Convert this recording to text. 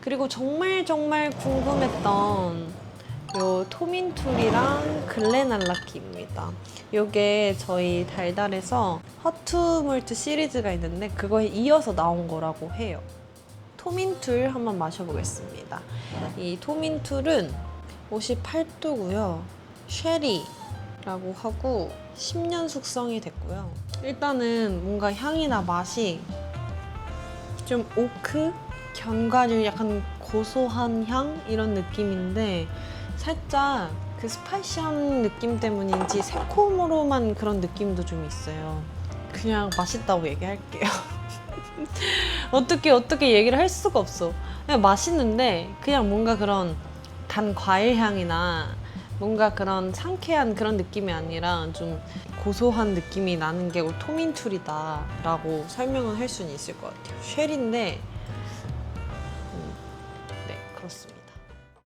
그리고 정말 정말 궁금했던 요 토민툴이랑 글렌알라키입니다. 요게 저희 달달에서 허투몰트 시리즈가 있는데 그거에 이어서 나온 거라고 해요. 토민툴 한번 마셔보겠습니다. 이 토민툴은 58도고요. 쉐리라고 하고 10년 숙성이 됐고요. 일단은 뭔가 향이나 맛이 좀 오크 견과류 약간 고소한 향 이런 느낌인데 살짝 그 스파이시한 느낌 때문인지 새콤으로만 그런 느낌도 좀 있어요. 그냥 맛있다고 얘기할게요. 어떻게 어떻게 얘기를 할 수가 없어. 그냥 맛있는데 그냥 뭔가 그런 단 과일 향이나 뭔가 그런 상쾌한 그런 느낌이 아니라 좀 고소한 느낌이 나는 게 토민툴이다라고 설명을 할 수는 있을 것 같아요. 쉘인데 Yes.